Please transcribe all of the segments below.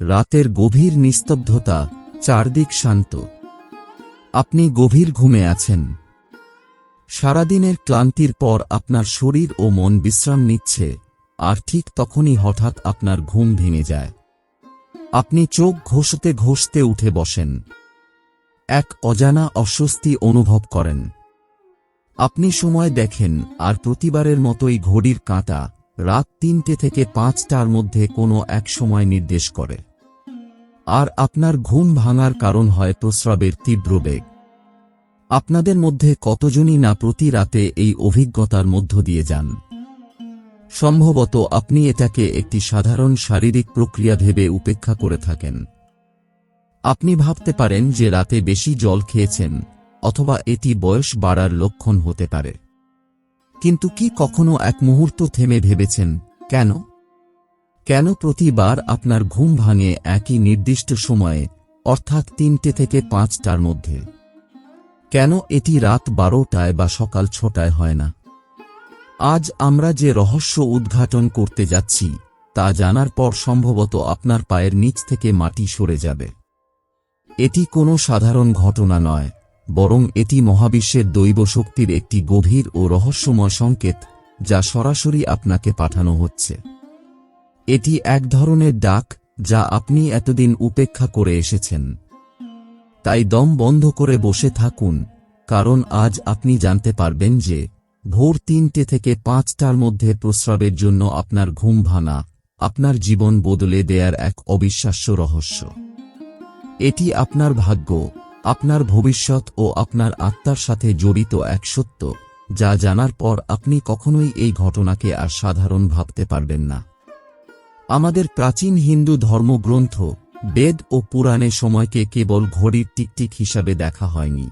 রাতের গভীর নিস্তব্ধতা চারদিক শান্ত। আপনি গভীর ঘুমে আছেন। সারাদিনের ক্লান্তির পর আপনার শরীর ও মন বিশ্রাম নিচ্ছে, আর ঠিক তখনই হঠাৎ আপনার ঘুম ভেঙে যায়। আপনি চোখ ঘষতে ঘষতে উঠে বসেন। এক অজানা অস্বস্তি অনুভব করেন। আপনি সময় দেখেন, আর প্রতিবারের মতোই ঘড়ির কাঁটা রাত তিনটে থেকে পাঁচটার মধ্যে কোনো এক সময় নির্দেশ করে। আর আপনার ঘুম ভাঙার কারণ হয় প্রস্রাবের তীব্র বেগ। আপনাদের মধ্যে কতজনই না প্রতি রাতে এই অভিজ্ঞতার মধ্য দিয়ে যান। সম্ভবত আপনি এটাকে একটি সাধারণ শারীরিক প্রক্রিয়া ভেবে উপেক্ষা করে থাকেন। আপনি ভাবতে পারেন যে রাতে বেশি জল খেয়েছেন, অথবা এটি বয়স বাড়ার লক্ষণ হতে পারে। কিন্তু কি কখনো এক মুহূর্ত থেমে ভেবেছেন? কেন? কেন প্রতিবার আপনার ঘুম ভাঙে একই নির্দিষ্ট সময়ে, অর্থাৎ তিনটে থেকে পাঁচটার মধ্যে? কেন এটি রাত বারোটায় বা সকাল ছটায় হয় না? আজ আমরা যে রহস্য উদ্ঘাটন করতে যাচ্ছি, তা জানার পর সম্ভবত আপনার পায়ের নিচ থেকে মাটি সরে যাবে। এটি কোনো সাধারণ ঘটনা নয় বরং এটি মহাবিশ্বের দৈব শক্তির একটি গভীর ও রহস্যময় সংকেত, যা সরাসরি আপনাকে পাঠানো হচ্ছে। এটি এক ধরনের ডাক, যা আপনি এতদিন উপেক্ষা করে এসেছেন। তাই দম বন্ধ করে বসে থাকুন, কারণ আজ আপনি জানতে পারবেন যে, ভোর তিনটে থেকে পাঁচটার মধ্যে প্রস্রাবের জন্য আপনার ঘুম ভাঙা, আপনার জীবন বদলে দেয়ার এক অবিশ্বাস্য রহস্য। এটি আপনার ভাগ্য আপনার ভবিষ্যৎ ও আপনার আত্মার সাথে জড়িত এক সত্য, যা জানার পর আপনি কখনোই এই ঘটনাকে আর সাধারণ ভাবতে পারবেন না। আমাদের প্রাচীন হিন্দু ধর্মগ্রন্থ, বেদ ও পুরাণে সময়কে কেবল ঘড়ির টিকটিক হিসাবে দেখা হয়নি।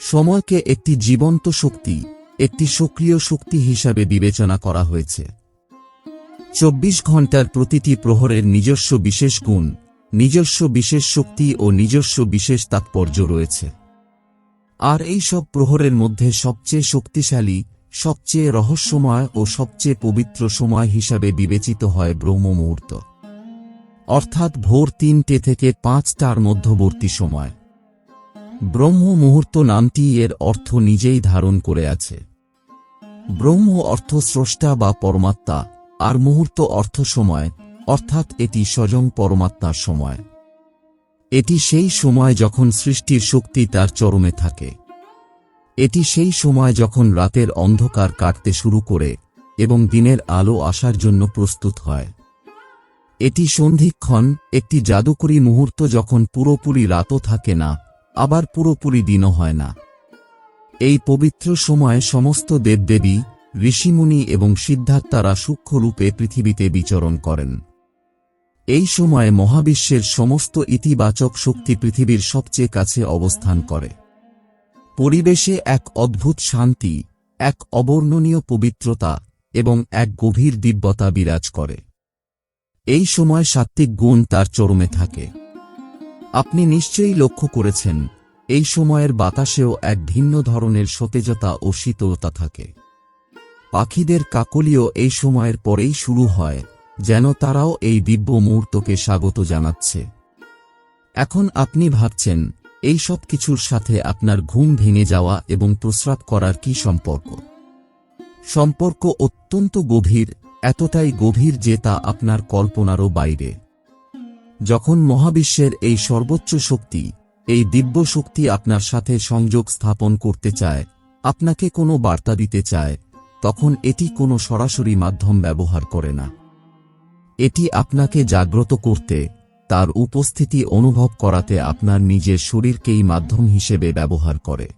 সময়কে একটি জীবন্ত শক্তি, একটি সক্রিয় শক্তি হিসাবে বিবেচনা করা হয়েছে। চব্বিশ ঘণ্টার প্রতিটি প্রহরের নিজস্ব বিশেষ গুণ নিজস্ব বিশেষ শক্তি ও নিজস্ব বিশেষ তাৎপর্য রয়েছে। আর এই সব প্রহরের মধ্যে সবচেয়ে শক্তিশালী, সবচেয়ে রহস্যময় ও সবচেয়ে পবিত্র সময় হিসাবে বিবেচিত হয় ব্রহ্ম মুহূর্ত অর্থাৎ ভোর তিনটে থেকে পাঁচটার মধ্যবর্তী সময়। ব্রহ্ম মুহূর্ত নামটি এর অর্থ নিজেই ধারণ করে আছে। ব্রহ্ম অর্থ স্রষ্টা বা পরমাত্মা, আর মুহূর্ত অর্থ সময় অর্থাৎ এটি স্বয়ং পরমাত্মার সময়। এটি সেই সময় যখন সৃষ্টির শক্তি তার চরমে থাকে। এটি সেই সময় যখন রাতের অন্ধকার কাটতে শুরু করে এবং দিনের আলো আসার জন্য প্রস্তুত হয়। এটি সন্ধিক্ষণ, একটি জাদুকরী মুহূর্ত যখন পুরোপুরি রাতও থাকে না, আবার পুরোপুরি দিনও হয় না। এই পবিত্র সময়ে সমস্ত দেবদেবী, ঋষিমুনি এবং সিদ্ধার্থারা সূক্ষ্মরূপে পৃথিবীতে বিচরণ করেন। এই সময়ে মহাবিশ্বের সমস্ত ইতিবাচক শক্তি পৃথিবীর সবচেয়ে কাছে অবস্থান করে। পরিবেশে এক অদ্ভুত শান্তি, এক অবর্ণনীয় পবিত্রতা এবং এক গভীর দিব্যতা বিরাজ করে। এই সময় সাত্ত্বিক গুণ তার চরমে থাকে। আপনি নিশ্চয়ই লক্ষ্য করেছেন, এই সময়ের বাতাসেও এক ভিন্ন ধরনের সতেজতা ও শীতলতা থাকে। পাখিদের কাকলিও এই সময়ের পরেই শুরু হয় যেন তারাও এই দিব্য মুহূর্তকে স্বাগত জানাচ্ছে। এখন আপনি ভাবছেন, এই সব কিছুর সাথে আপনার ঘুম ভেঙে যাওয়া এবং প্রস্রাব করার কি সম্পর্ক? সম্পর্ক অত্যন্ত গভীর, এতটাই গভীর যে তা আপনার কল্পনারও বাইরে। যখন মহাবিশ্বের এই সর্বোচ্চ শক্তি, এই দিব্য শক্তি আপনার সাথে সংযোগ স্থাপন করতে চায়, আপনাকে কোনো বার্তা দিতে চায়, তখন এটি কোনো সরাসরি মাধ্যম ব্যবহার করে না। এটি আপনাকে জাগ্রত করতে, তার উপস্থিতি অনুভব করাতে আপনার নিজের শরীরকেই মাধ্যম হিসেবে ব্যবহার করে।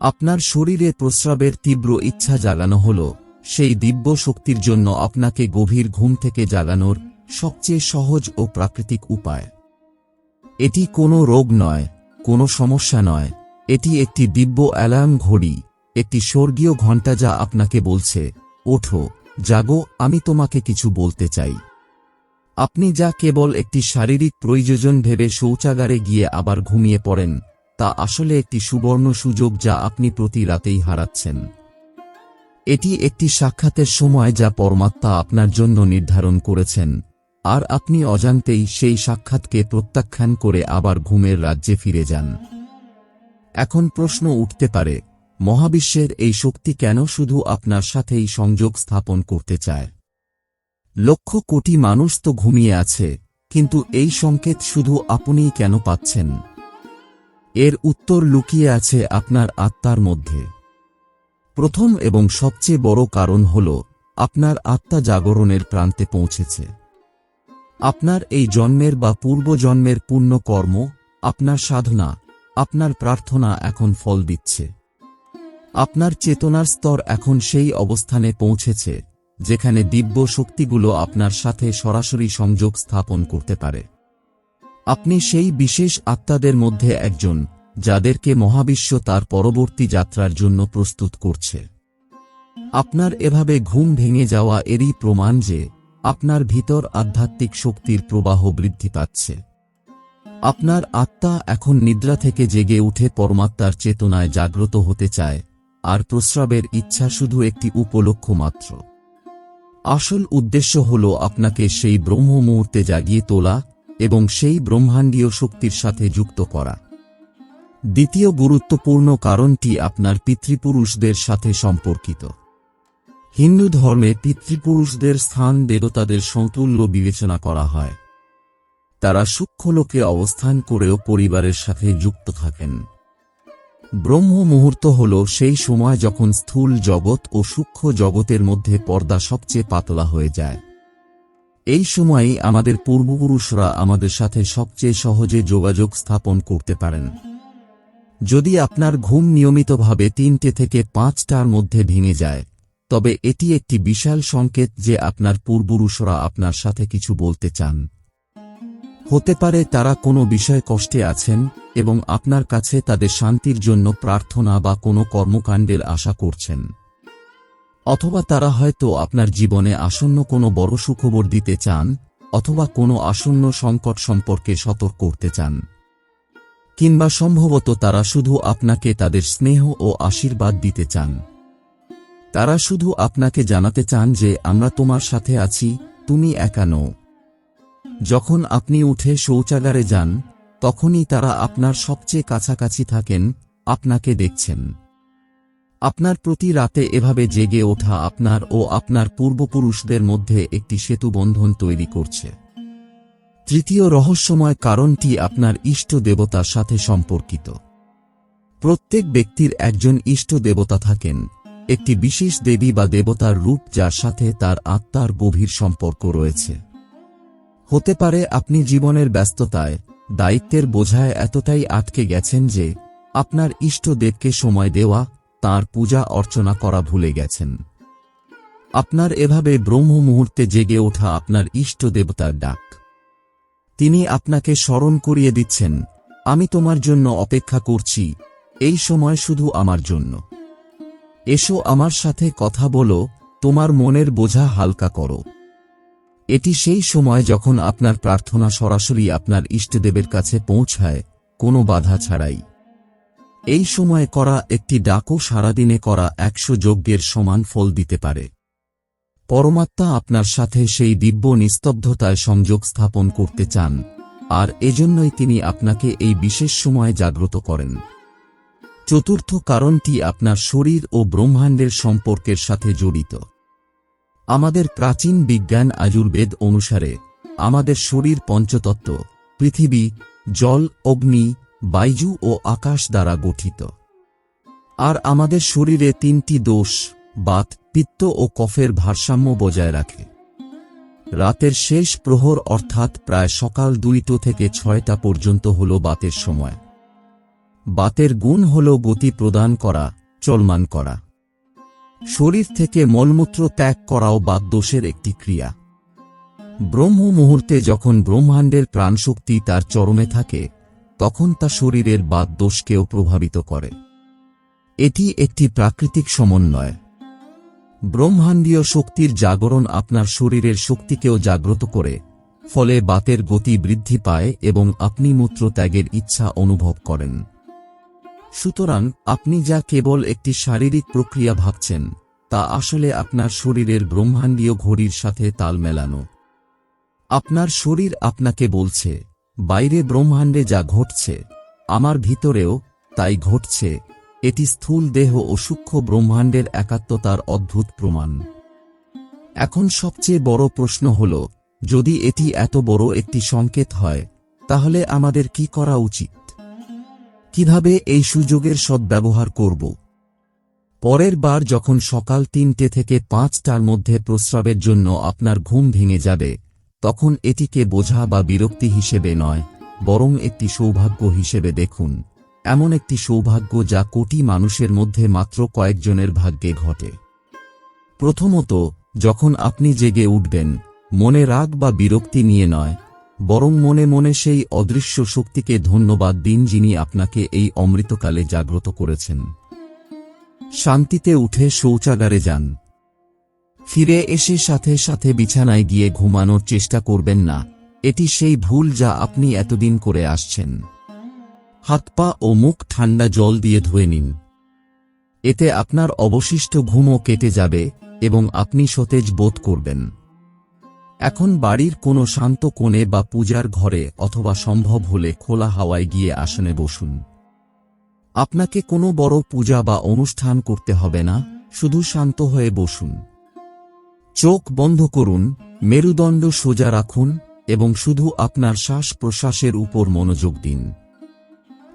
আপনার শরীরে প্রস্রাবের তীব্র ইচ্ছা জাগানো হল, সেই দিব্য শক্তির জন্য আপনাকে গভীর ঘুম থেকে জাগানোর সবচেয়ে সহজ ও প্রাকৃতিক উপায়। এটি কোনো রোগ নয়, কোনো সমস্যা নয়, এটি একটি দিব্য অ্যালার্ম ঘড়ি, একটি স্বর্গীয় ঘণ্টা যা আপনাকে বলছে, ওঠো। জাগো, আমি তোমাকে কিছু বলতে চাই। আপনি যা কেবল একটি শারীরিক প্রয়োজন ভেবে শৌচাগারে গিয়ে আবার ঘুমিয়ে পড়েন, তা আসলে একটি সুবর্ণ সুযোগ যা আপনি প্রতি রাতেই হারাচ্ছেন। এটি একটি সাক্ষাতের সময় যা পরমাত্মা আপনার জন্য নির্ধারণ করেছেন, আর আপনি অজান্তেই সেই সাক্ষাৎকে প্রত্যাখ্যান করে আবার ঘুমের রাজ্যে ফিরে যান। এখন প্রশ্ন উঠতে পারে মহাবিশ্বের এই শক্তি কেন শুধু আপনার সাথেই সংযোগ স্থাপন করতে চায়? লক্ষ কোটি মানুষ তো ঘুমিয়ে আছে, কিন্তু এই সংকেত শুধু আপনিই কেন পাচ্ছেন? এর উত্তর লুকিয়ে আছে আপনার আত্মার মধ্যে। প্রথম এবং সবচেয়ে বড় কারণ হল, আপনার আত্মা জাগরণের প্রান্তে পৌঁছেছে। আপনার এই জন্মের বা পূর্বজন্মের পূর্ণ কর্ম, আপনার সাধনা, আপনার প্রার্থনা এখন ফল দিচ্ছে। আপনার চেতনার স্তর এখন সেই অবস্থানে পৌঁছেছে, যেখানে দিব্য শক্তিগুলো আপনার সাথে সরাসরি সংযোগ স্থাপন করতে পারে। আপনি সেই বিশেষ আত্মাদের মধ্যে একজন, যাদেরকে মহাবিশ্ব তার পরবর্তী যাত্রার জন্য প্রস্তুত করছে। আপনার এভাবে ঘুম ভেঙে যাওয়া এরই প্রমাণ যে, আপনার ভিতর আধ্যাত্মিক শক্তির প্রবাহ বৃদ্ধি পাচ্ছে। আপনার আত্মা এখন নিদ্রা থেকে জেগে উঠে পরমাত্মার চেতনায় জাগ্রত হতে চায় আর প্রস্রাবের ইচ্ছা শুধু একটি উপলক্ষ মাত্র। আসল উদ্দেশ্য হল আপনাকে সেই ব্রহ্ম মুহূর্তে জাগিয়ে তোলা এবং সেই ব্রহ্মাণ্ডীয় শক্তির সাথে যুক্ত করা। দ্বিতীয় গুরুত্বপূর্ণ কারণটি আপনার পিতৃপুরুষদের সাথে সম্পর্কিত। হিন্দু ধর্মে পিতৃপুরুষদের স্থান দেবতাদের সমতুল্য বিবেচনা করা হয়। তারা সূক্ষ্মলোকে অবস্থান করেও পরিবারের সাথে যুক্ত থাকেন। ব্রহ্ম মুহূর্ত হল সেই সময় যখন স্থূল জগৎ ও সূক্ষ্ম জগতের মধ্যে পর্দা সবচেয়ে পাতলা হয়ে যায়। এই সময়েই আমাদের পূর্বপুরুষরা আমাদের সাথে সবচেয়ে সহজে যোগাযোগ স্থাপন করতে পারেন। যদি আপনার ঘুম নিয়মিতভাবে তিনটে থেকে পাঁচটার মধ্যে ভেঙে যায়, তবে এটি একটি বিশাল সংকেত যে আপনার পূর্বপুরুষরা আপনার সাথে কিছু বলতে চান। হতে পারে তারা কোনো বিষয়ে কষ্টে আছেন এবং আপনার কাছে তাদের শান্তির জন্য প্রার্থনা বা কোনো কর্মকাণ্ডের আশা করছেন। অথবা তারা হয়তো আপনার জীবনে আসন্ন কোনো বড় সুখবর দিতে চান অথবা কোনো আসন্ন সংকট সম্পর্কে সতর্ক করতে চান। কিংবা সম্ভবত তারা শুধু আপনাকে তাদের স্নেহ ও আশীর্বাদ দিতে চান। তারা শুধু আপনাকে জানাতে চান যে, আমরা তোমার সাথে আছি, তুমি একা নও। যখন আপনি উঠে শৌচাগারে যান, তখনই তারা আপনার সবচেয়ে কাছাকাছি থাকেন, আপনাকে দেখছেন। আপনার প্রতি রাতে এভাবে জেগে ওঠা আপনার ও আপনার পূর্বপুরুষদের মধ্যে একটি সেতুবন্ধন তৈরি করছে। তৃতীয় রহস্যময় কারণটি আপনার ইষ্ট দেবতার সাথে সম্পর্কিত। প্রত্যেক ব্যক্তির একজন ইষ্ট দেবতা থাকেন, একটি বিশেষ দেবী বা দেবতার রূপ যার সাথে তার আত্মার গভীর সম্পর্ক রয়েছে। হতে পারে আপনি জীবনের ব্যস্ততায়, দায়িত্বের বোঝায় এতটাই আটকে গেছেন যে, আপনার ইষ্টদেবকে সময় দেওয়া, তার পূজা অর্চনা করা ভুলে গেছেন। আপনার এভাবে ব্রহ্ম মুহূর্তে জেগে ওঠা আপনার ইষ্ট দেবতার ডাক। তিনি আপনাকে স্মরণ করিয়ে দিচ্ছেন, আমি তোমার জন্য অপেক্ষা করছি, এই সময় শুধু আমার জন্য। এসো আমার সাথে কথা বলো, তোমার মনের বোঝা হালকা করো। এটি সেই সময় যখন আপনার প্রার্থনা সরাসরি আপনার ইষ্টদেবের কাছে পৌঁছায়, কোনো বাধা ছাড়াই। এই সময় করা একটি ডাকও সারাদিনে করা একশো যজ্ঞের সমান ফল দিতে পারে। পরমাত্মা আপনার সাথে সেই দিব্য নিস্তব্ধতায় সংযোগ স্থাপন করতে চান, আর এজন্যই তিনি আপনাকে এই বিশেষ সময়ে জাগ্রত করেন। চতুর্থ কারণটি আপনার শরীর ও ব্রহ্মাণ্ডের সম্পর্কের সাথে জড়িত। আমাদের প্রাচীন বিজ্ঞান আয়ুর্বেদ অনুসারে, আমাদের শরীর পঞ্চতত্ত্ব, পৃথিবী, জল, অগ্নি, বায়ু ও আকাশ দ্বারা গঠিত। আর আমাদের শরীরে তিনটি দোষ, বাত, পিত্ত ও কফের ভারসাম্য বজায় রাখে। রাতের শেষ প্রহর অর্থাৎ প্রায় সকাল দুইটো থেকে ছয়টা পর্যন্ত হল বাতের সময়। বাতের গুণ হল গতি প্রদান করা, চলমান করা। শরীর থেকে মলমূত্র ত্যাগ করাও বাদ দোষের একটি ক্রিয়া। ব্রহ্ম মুহূর্তে যখন ব্রহ্মাণ্ডের প্রাণশক্তি তার চরমে থাকে, তখন তা শরীরের বাদ দোষকেও প্রভাবিত করে। এটি একটি প্রাকৃতিক সমন্বয়। ব্রহ্মাণ্ডীয় শক্তির জাগরণ আপনার শরীরের শক্তিকেও জাগ্রত করে, ফলে বাতের গতি বৃদ্ধি পায় এবং আপনি মূত্র ত্যাগের ইচ্ছা অনুভব করেন। সুতরাং, আপনি যা কেবল একটি শারীরিক প্রক্রিয়া ভাবছেন, তা আসলে আপনার শরীরের ব্রহ্মাণ্ডীয় ঘড়ির সাথে তাল মেলানো। আপনার শরীর আপনাকে বলছে, বাইরে ব্রহ্মাণ্ডে যা ঘটছে, আমার ভিতরেও তাই ঘটছে। এটি স্থূল দেহ ও সূক্ষ্ম ব্রহ্মাণ্ডের একাত্মতার অদ্ভুত প্রমাণ। এখন সবচেয়ে বড় প্রশ্ন হল, যদি এটি এত বড় একটি সংকেত হয়, তাহলে আমাদের কি করা উচিত? কীভাবে এই সুযোগের সদ্ব্যবহার করব? পরের বার যখন সকাল তিনটে থেকে পাঁচটার মধ্যে প্রস্রাবের জন্য আপনার ঘুম ভেঙে যাবে, তখন এটিকে বোঝা বা বিরক্তি হিসেবে নয়, বরং একটি সৌভাগ্য হিসেবে দেখুন। এমন একটি সৌভাগ্য যা কোটি মানুষের মধ্যে মাত্র কয়েকজনের ভাগ্যে ঘটে। প্রথমত, যখন আপনি জেগে উঠবেন, মনে রাগ বা বিরক্তি নিয়ে নয় বরং মনে মনে সেই অদৃশ্য শক্তিকে ধন্যবাদ দিন যিনি আপনাকে এই অমৃতকালে জাগ্রত করেছেন। শান্তিতে উঠে শৌচাগারে যান। ফিরে এসে সাথে সাথে বিছানায় গিয়ে ঘুমানোর চেষ্টা করবেন না, এটি সেই ভুল যা আপনি এতদিন করে আসছেন। হাত পা ও মুখ ঠান্ডা জল দিয়ে ধুয়ে নিন। এতে আপনার অবশিষ্ট ঘুমও কেটে যাবে এবং আপনি সতেজ বোধ করবেন। এখন বাড়ির কোনো শান্ত কোণে বা পূজার ঘরে অথবা সম্ভব হলে খোলা হাওয়ায় গিয়ে আসনে বসুন। আপনাকে কোনো বড় পূজা বা অনুষ্ঠান করতে হবে না, শুধু শান্ত হয়ে বসুন। চোখ বন্ধ করুন, মেরুদণ্ড সোজা রাখুন এবং শুধু আপনার শ্বাস প্রশ্বাসের উপর মনোযোগ দিন।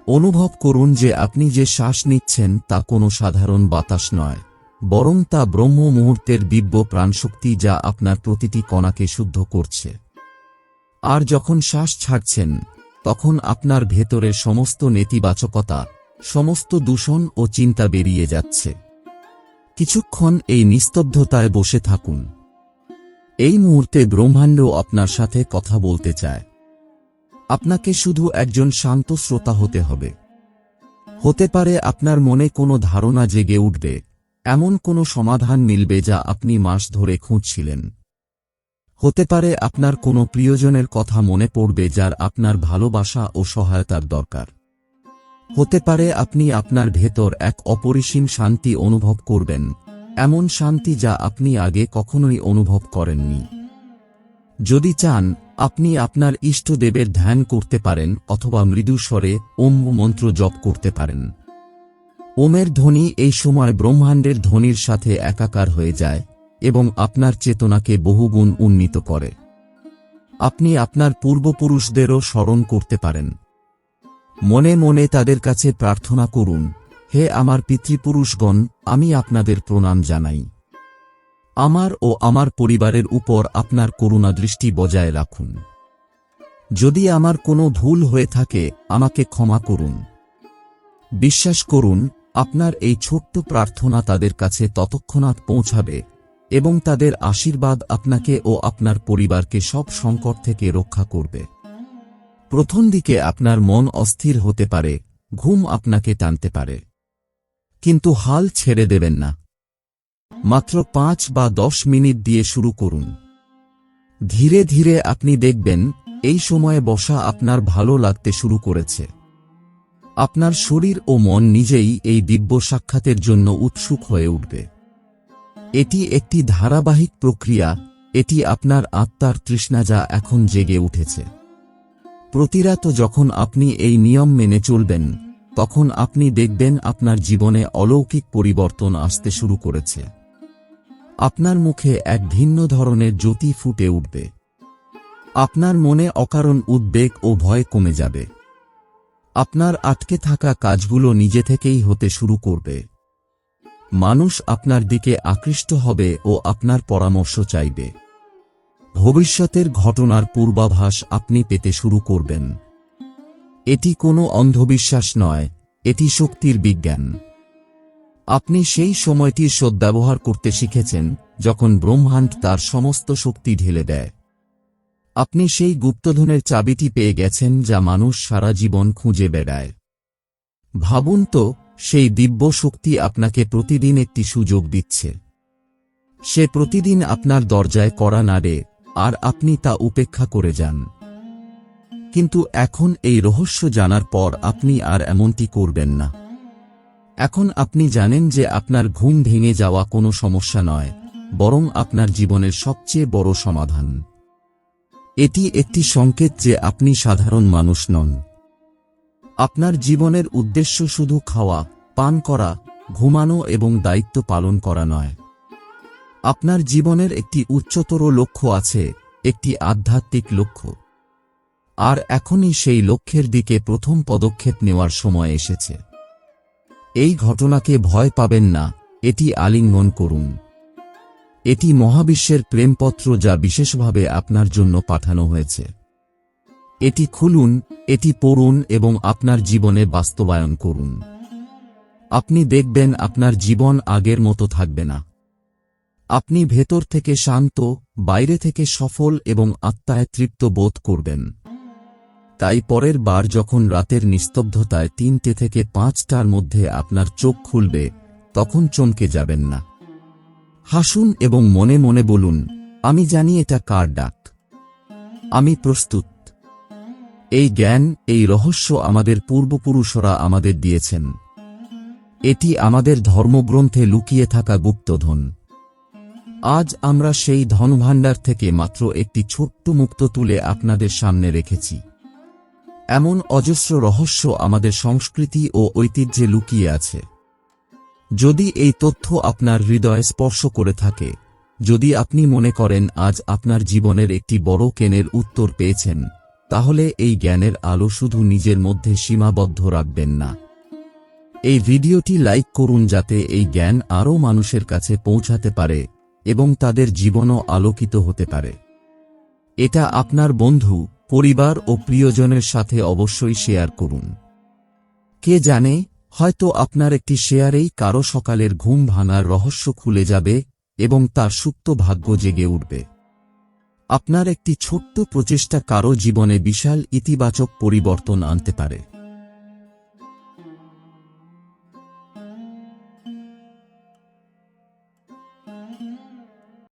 অনুভব করুন যে আপনি যে শ্বাস নিচ্ছেন তা কোনো সাধারণ বাতাস নয়। বরং তা ব্রহ্ম মুহূর্তের দিব্য প্রাণশক্তি যা আপনার প্রতিটি কণাকে শুদ্ধ করছে। আর যখন শ্বাস ছাড়ছেন, তখন আপনার ভেতরের সমস্ত নেতিবাচকতা, সমস্ত দূষণ ও চিন্তা বেরিয়ে যাচ্ছে। কিছুক্ষণ এই নিস্তব্ধতায় বসে থাকুন। এই মুহূর্তে ব্রহ্মাণ্ড আপনার সাথে কথা বলতে চায়। আপনাকে শুধু একজন শান্ত শ্রোতা হতে হবে। হতে পারে আপনার মনে কোনো ধারণা জেগে উঠবে। এমন কোনো সমাধান মিলবে যা আপনি মাস ধরে খুঁজছিলেন। হতে পারে আপনার কোনো প্রিয়জনের কথা মনে পড়বে যার আপনার ভালোবাসা ও সহায়তার দরকার। হতে পারে আপনি আপনার ভেতর এক অপরিসীম শান্তি অনুভব করবেন, এমন শান্তি যা আপনি আগে কখনোই অনুভব করেননি। যদি চান, আপনি আপনার ইষ্টদেবের ধ্যান করতে পারেন অথবা মৃদু স্বরে ওম মন্ত্র জপ করতে পারেন। ওমের ধ্বনি এই সময় ব্রহ্মাণ্ডের ধ্বনির সাথে একাকার হয়ে যায় এবং আপনার চেতনাকে বহুগুণ উন্নীত করে। আপনি আপনার পূর্বপুরুষদেরও স্মরণ করতে পারেন। মনে মনে তাদের কাছে প্রার্থনা করুন, হে আমার পিতৃপুরুষগণ, আমি আপনাদের প্রণাম জানাই। আমার ও আমার পরিবারের উপর আপনার করুণা দৃষ্টি বজায় রাখুন। যদি আমার কোনো ভুল হয়ে থাকে, আমাকে ক্ষমা করুন। বিশ্বাস করুন আপনার এই ছোট্ট প্রার্থনা তাদের কাছে ততক্ষণাৎ পৌঁছাবে, এবং তাদের আশীর্বাদ আপনাকে ও আপনার পরিবারকে সব সংকট থেকে রক্ষা করবে। প্রথম দিকে আপনার মন অস্থির হতে পারে, ঘুম আপনাকে টানতে পারে। কিন্তু হাল ছেড়ে দেবেন না। মাত্র পাঁচ বা দশ মিনিট দিয়ে শুরু করুন। ধীরে ধীরে আপনি দেখবেন, এই সময়ে বসা আপনার ভালো লাগতে শুরু করেছে। আপনার শরীর ও মন নিজেই এই দিব্য সাক্ষাতের জন্য উৎসুক হয়ে উঠবে। এটি একটি ধারাবাহিক প্রক্রিয়া, এটি আপনার আত্মার তৃষ্ণা যা এখন জেগে উঠেছে। প্রতিরাত যখন আপনি এই নিয়ম মেনে চলবেন, তখন আপনি দেখবেন আপনার জীবনে অলৌকিক পরিবর্তন আসতে শুরু করেছে। আপনার মুখে এক ভিন্ন ধরনের জ্যোতি ফুটে উঠবে। আপনার মনে অকারণ উদ্বেগ ও ভয় কমে যাবে। আপনার আটকে থাকা কাজগুলো নিজে থেকেই হতে শুরু করবে। মানুষ আপনার দিকে আকৃষ্ট হবে ও আপনার পরামর্শ চাইবে। ভবিষ্যতের ঘটনার পূর্বাভাস আপনি পেতে শুরু করবেন। এটি কোনো অন্ধবিশ্বাস নয়, এটি শক্তির বিজ্ঞান। আপনি সেই সময়টির সদ্ব্যবহার করতে শিখেছেন, যখন ব্রহ্মাণ্ড তার সমস্ত শক্তি ঢেলে দেয়। আপনি সেই গুপ্তধনের চাবিটি পেয়ে গেছেন যা মানুষ সারা জীবন খুঁজে বেড়ায়। ভাবুন তো, সেই দিব্য শক্তি আপনাকে প্রতিদিন একটি সুযোগ দিচ্ছে। সে প্রতিদিন আপনার দরজায় করা নাড়ে, আর আপনি তা উপেক্ষা করে যান। কিন্তু এখন এই রহস্য জানার পর আপনি আর এমনটি করবেন না। এখন আপনি জানেন যে আপনার ঘুম ভেঙে যাওয়া কোনো সমস্যা নয়, বরং আপনার জীবনের সবচেয়ে বড় সমাধান। এটি একটি সংকেত যে আপনি সাধারণ মানুষ নন। আপনার জীবনের উদ্দেশ্য শুধু খাওয়া, পান করা, ঘুমানো এবং দায়িত্ব পালন করা নয়। আপনার জীবনের একটি উচ্চতর লক্ষ্য আছে, একটি আধ্যাত্মিক লক্ষ্য। আর এখনই সেই লক্ষ্যের দিকে প্রথম পদক্ষেপ নেওয়ার সময় এসেছে। এই ঘটনাকে ভয় পাবেন না, এটি আলিঙ্গন করুন। এটি মহাবিশ্বের প্রেমপত্র যা বিশেষভাবে আপনার জন্য পাঠানো হয়েছে। এটি খুলুন, এটি পড়ুন এবং আপনার জীবনে বাস্তবায়ন করুন। আপনি দেখবেন আপনার জীবন আগের মতো থাকবে না। আপনি ভেতর থেকে শান্ত, বাইরে থেকে সফল এবং আত্মায় তৃপ্ত বোধ করবেন। তাই পরের বার যখন রাতের নিস্তব্ধতায় তিনটে থেকে পাঁচটার মধ্যে আপনার চোখ খুলবে, তখন চমকে যাবেন না। হাসুন এবং মনে মনে বলুন, আমি জানি এটা কার ডাক। আমি প্রস্তুত। এই জ্ঞান, এই রহস্য আমাদের পূর্বপুরুষরা আমাদের দিয়েছেন। এটি আমাদের ধর্মগ্রন্থে লুকিয়ে থাকা গুপ্তধন। আজ আমরা সেই ধনভাণ্ডার থেকে মাত্র একটি ছোট্ট মুক্ত তুলে আপনাদের সামনে রেখেছি। এমন অজস্র রহস্য আমাদের সংস্কৃতি ও ঐতিহ্যে লুকিয়ে আছে। যদি এই তথ্য আপনার হৃদয়ে স্পর্শ করে থাকে, যদি আপনি মনে করেন আজ আপনার জীবনের একটি বড় কেনের উত্তর পেয়েছেন, তাহলে এই জ্ঞানের আলো শুধু নিজের মধ্যে সীমাবদ্ধ রাখবেন না। এই ভিডিওটি লাইক করুন যাতে এই জ্ঞান আরও মানুষের কাছে পৌঁছাতে পারে এবং তাদের জীবনও আলোকিত হতে পারে। এটা আপনার বন্ধু, পরিবার ও প্রিয়জনের সাথে অবশ্যই শেয়ার করুন। কে জানে হয়তো আপনার একটি শেয়ারেই কারও সকালের ঘুম ভাঙার রহস্য খুলে যাবে এবং তার সুপ্ত ভাগ্য জেগে উঠবে। আপনার একটি ছোট্ট প্রচেষ্টা কারও জীবনে বিশাল ইতিবাচক পরিবর্তন আনতে পারে।